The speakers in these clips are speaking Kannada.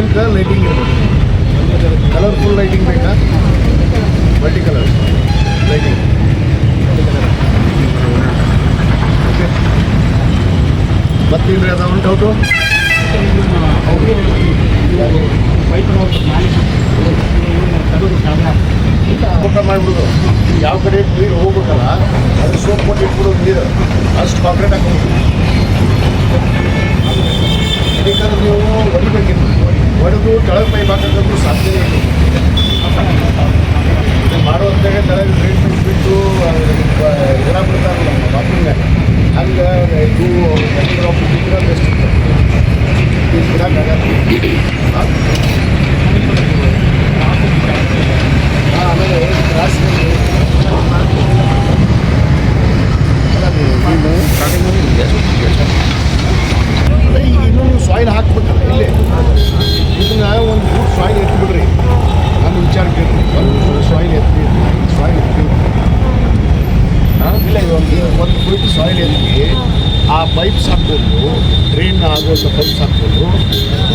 ಏನೇನು ಕಲರ್ ಲೈಟಿಂಗ್ ಇರಬೇಕು. ಕಲರ್ಫುಲ್ ಲೈಟಿಂಗ್ ಬೇಕಾ? ಮಲ್ಟಿ ಕಲರ್ ಲೈಟಿಂಗ್ ಓಕೆ ಮತ್ತೇನು ಅದಾವ ಒಂದು ಡೌಟು ಊಟ ಮಾಡಿಬಿಡೋದು ಯಾವ ಕಡೆ ನೀರು ಹೋಗ್ಬೇಕಲ್ಲ, ಅದು ಸೋಪ್ ಕೊಟ್ಟು ಇಟ್ಬಿಡೋದು ನೀರು. ಅಷ್ಟು ಕಾಂಕ್ರೀಟ್ ಹಾಕ್ಬೇಕು ಹೊಡೆದು ಕೆಳಗೆ ಪೈಪ್ ಹಾಕೋದು ಸಾಧ್ಯ ಇಲ್ಲ. ಮಾಡುವಂತಾಗ ಕೆಳಗೆ ಟ್ರೀಟ್ಮೆಂಟ್ ಬಿಟ್ಟು ಎಲ್ಲ ಬಿಡ್ತಾರಲ್ಲ ನಮ್ಮ ಬಾತ್ರೂಮ್ನಾಗ ಹಂಗೆ ಇದು ಬಿಟ್ಟಿದ್ರೆ ಬೆಸ್ಟ್ ಇದು ಬಿಡೋಕ್ಕಾಗಲ್ಲ ಹಾಂ ಆಮೇಲೆ ಕ್ರಾಸ್ ಅದೇ ಈಗ ಇನ್ನೂ ನೀವು ಸಾಯಿಲ್ ಹಾಕ್ಬೇಕಲ್ಲ ಇಲ್ಲೇ ಇದನ್ನ ಒಂದು ಫುಟ್ ಸಾಯಿಲ್ ಎತ್ಬಿಡ್ರಿ ನಾನು ವಿಚಾರ ಕೇಳ್ರಿ ಒಂದು ಸಾಯಿಲ್ ಎತ್ತಿ ಸಾಯಿಲ್ ಎತ್ತಿ ಹಾಂ ಇಲ್ಲ ಒಂದು ಒಂದು ಫುಟ್ ಸಾಯಿಲ್ ಎತ್ತಿ ಆ ಪೈಪ್ಸ್ ಹಾಕ್ಕೊಂಡು ಡ್ರೈನ್ ಆಗುವಂಥ ಪೈಪ್ಸ್ ಹಾಕ್ಕೊಂಡು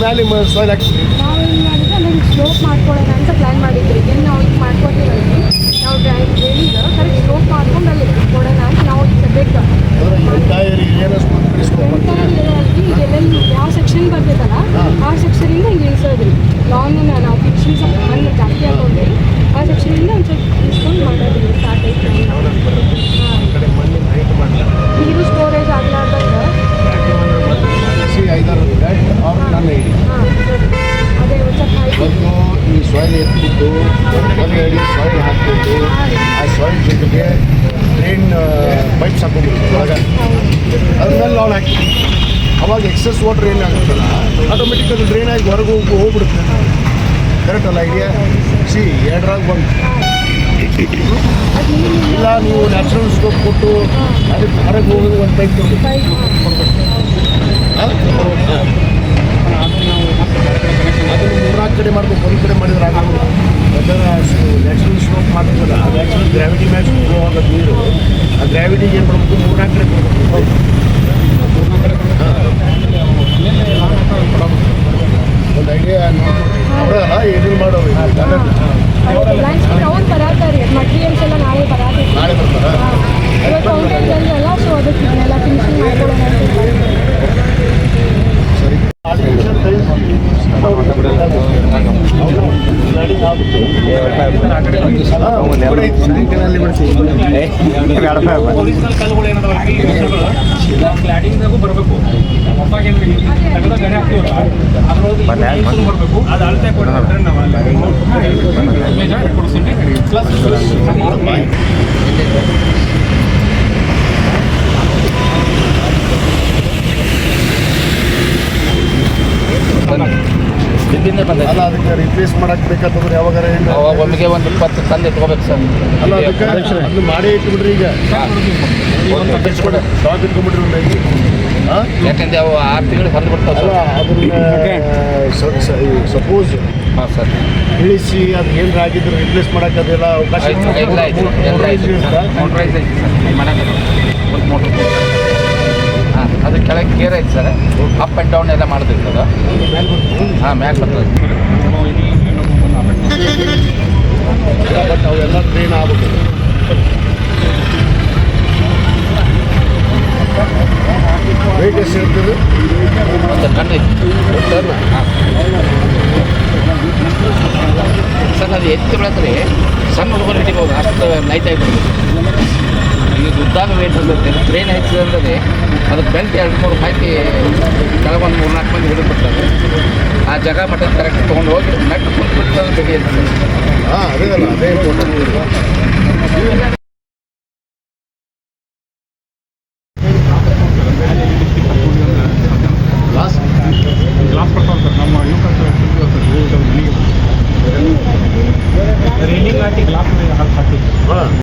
ಮೇಲೆ ಸಾಯಿಲ್ ಹಾಕ್ತೀವಿ ನಾವು ಏನು ಮಾಡಿದ್ರೆ ಅದನ್ನು ಸ್ಲೋಪ್ ಮಾಡ್ಕೊಳ್ಳೋಣ ಅಂತ ಪ್ಲ್ಯಾನ್ ಮಾಡಿದ್ರಿ ಏನು ನಾವು ಈಗ ಮಾಡ್ಕೊತೀವಲ್ರಿ ನಾವು ಹೇಳಿದ ಕರೆಕ್ಟ್ ಸ್ಲೋಪ್ ಮಾಡ್ಕೊಂಡು ಅಲ್ಲಿ ಕೊಡೋಣ ಅಂತ ನಾವು ಈಗ ಎಲ್ಲೆಲ್ಲಿ ಯಾವ ಸೆಕ್ಷನ್ ಬರ್ತೈತಲ್ಲ ಆ ಸೆಕ್ಷನಿಂದ ಹಿಂಗೆ ಇಳಿಸೋದ್ರಿ. ಲಾಂಗ್ ನಾವು ಪಿಕ್ಚರ್ಸ್ ಮಣ್ಣು ಜಾಸ್ತಿ ಹಾಕೊಂಡ್ರಿ ಆ ಸೆಕ್ಷನಿಂದ ಒಂದು ಸ್ವಲ್ಪ ಇಳಿಸ್ಕೊಂಡು ಮಾಡೋದ್ರಿ ಸ್ಟಾರ್ಟ್ ಐತೆ ಹಾಂ ಕಡೆ ಮಣ್ಣಿನ ಹೈಟ್ ಮಾಡ್ತಾರೆ ನೀರು ಸ್ಟೋರೇಜ್ ಆಗ್ಲಾರ್ದಂಗೆ ಸಿ ಐದಾರು ಗಾಡಿ ಅವ್ರು ನನ್ನ ಐಡಿ ಹಾಂ ಸರಿ ಅದೇ ಒಂದು ಸ್ವಲ್ಪ height ಒಂದು ಈ ಸಾಯಿಲ್ ಎತ್ಬಿಟ್ಟು ಒಂದು ಅಡಿ ಸಾಯಿಲ್ ಹಾಕ್ಬಿಟ್ಟು ಆ ಸಾಯಿಲ್ ಜೊತೆಗೆ ಡ್ರೈನ್ ಹಾಕೊಂಡ್ಬಿಟ್ಟು ಒಳಗೆ ಅವಾಗ ಎಕ್ಸಸ್ ವಾಟರ್ ಏನಾಗುತ್ತಲ್ಲ ಆಟೋಮೆಟಿಕ್ ಅದು ಡ್ರೈನ್ ಆಗಿ. ಹೊರಗೆ ಹೋಗಿ ಹೋಗ್ಬಿಡುತ್ತೆ ಕರೆಕ್ಟ್ ಅಲ್ಲ ಐಡಿಯಾ ಸಿ ಎರಡರಾಗ ನೀರು ಇಲ್ಲ ನೀವು ನ್ಯಾಚುರಲ್ ಸ್ಕೋಪ್ ಕೊಟ್ಟು ಅದಕ್ಕೆ ಹೊರಗೆ ಹೋಗೋದು ಒಂದು ಪೈಪ್ ತೊಗೊಂಡು ಪೈಪ್ ಅದನ್ನು ಮೂರ್ನಾಲ್ಕು ಕಡೆ ಮಾಡ್ಬೇಕು ಒಂದು ಕಡೆ ಮಾಡಿದ್ರೆ ಆಗೋದಿಲ್ಲ ಯಾಕಂದ್ರೆ ನ್ಯಾಚುರಲ್ ಸ್ಟ್ರೋಕ್ ಮಾಡ್ತೀವಲ್ಲ ಆ ನ್ಯಾಚುರಲ್ ಗ್ರಾವಿಟಿ ಮ್ಯಾಚ್ ಆಗೋದು ನೀರು ಆ ಗ್ರಾವಿಟಿ ಏನು ಮಾಡಬೇಕು? ಮೂರ್ನಾಲ್ಕು ಕಡೆ ಕೊಡ್ಬೇಕು. ಒಂದು ಐಡಿಯಾ ಅವರಲ್ಲ ಏನೇನು ಮಾಡೋದು ನಾಳೆ ಬರ್ತಾರಾ ಇವಾಗ ಫೌಂಟೇನ್ ಅಲ್ಲ ಸೊ ಅದಕ್ಕೆ ಇದನ್ನೆಲ್ಲ ಫಿನಿಶಿಂಗ್ ಮಾಡ್ಕೊಳ್ಳೋಣ ಅಂತ ಸರಿ ಕ್ಲಾಡಿಂಗ್ದಾಗೂ ಬರಬೇಕು ಹೊಸಾಗಿ ತೆಗೆದ ಗಣೆ ಹಾಕ್ತೀವಲ್ಲ ಅದ್ರೊಳಗೆ ಬರಬೇಕು ಅದು ಅಳತೆ ಕೊಟ್ಟರೆ ನಾವು ಅಲ್ಲಿ ಕೊಡಿಸ್ತೀನಿ ಪ್ಲಸ್ ಬಂದೈತೆ. ಅಲ್ಲ ಅದಕ್ಕೆ ರಿಪ್ಲೇಸ್ ಮಾಡಕ್ಕೆ ಬೇಕಾದ್ರೆ ಯಾವಾಗಾರ ಏನು? ಅವಾಗ ಒಮ್ಮೆಗೆ ಒಂದು ಇಪ್ಪತ್ತು ತಂದು ಎತ್ಕೋಬೇಕು ಸರ್. ಅಲ್ಲ ಅದಕ್ಕೆ ಅದನ್ನ ಮಾಡಿ ಇಟ್ಬಿಡ್ರಿ ಈಗ. ಸ್ಟಾಕ್ ಇಟ್ಕೊಂಡ್ಬಿಟ್ರಿ ಒಂದು ಐದು. ಹಾಂ ಯಾಕಂದ್ರೆ ಅವು ಆರು ತಿಂಗಳು ಹೊರಗೆ ಸರ್. ಅದನ್ನ ಸಪೋಸ್ ಹಾಂ ಸರ್. ಇಳಿಸಿ ಅದು ಏನಾರ ಆಗಿದ್ರೆ ರಿಪ್ಲೇಸ್ ಮಾಡಕ್ಕೆ ಅದೆಲ್ಲ ಅವಕಾಶ ಮೋಟ್ರೈಸ್ ಎಲ್ಲ ಸರ್ ಮೋಟ್ರೈಸ್ ಐತಿ ಸರ್ ಮನೆಗೆ ಒಂದು ಮೋಟ್ರ್ ಅದು ಕೆಳಗೆ ಗೇರ್ ಐತೆ ಸರ್. ಅಪ್ ಆ್ಯಂಡ್ ಡೌನ್ ಎಲ್ಲ ಮಾಡ್ತಿರ್ತದೆ ಸರ್ ಹಾಂ ಮ್ಯಾಕ್ ಬರ್ತದೆ. ಸರ್, ಅದು ಎತ್ತಿ ಬೆಳಕ್ರಿ ಸಣ್ಣ ಹುಡುಗರು ಹಿಡಿಬೋದು. ಅಷ್ಟು ನೈಟ್ ಆಗಿಬಿಡ್ಬೇಕು ಈಗ ಉದ್ದಾಗ ವೇಟ್ ಇರ್ತೈತೆ ಟ್ರೈನ್ ಹೆಚ್ಚಿದೆ ಅಂದರೆ ಅದಕ್ಕೆ ಬೆಲ್ಟ್ ಎರಡು ಮೂರು ಹಾಕಿ ಕೆಲವೊಂದು ಮೂರು ನಾಲ್ಕು ಮಂದಿ ಹಿಡಿದು ಬಿಡ್ತಾರೆ ಆ ಜಾಗ ಮಟ್ಟ ಕರೆಕ್ಟ್ ತೊಗೊಂಡು ಹೋಗಿ ನೆಟ್ ಕುಂತ್ಬಿಟ್ಟು ಅದು ಬೆಳೆಯುತ್ತೆ ಹಾಂ, ಅದೇ ಅದೇ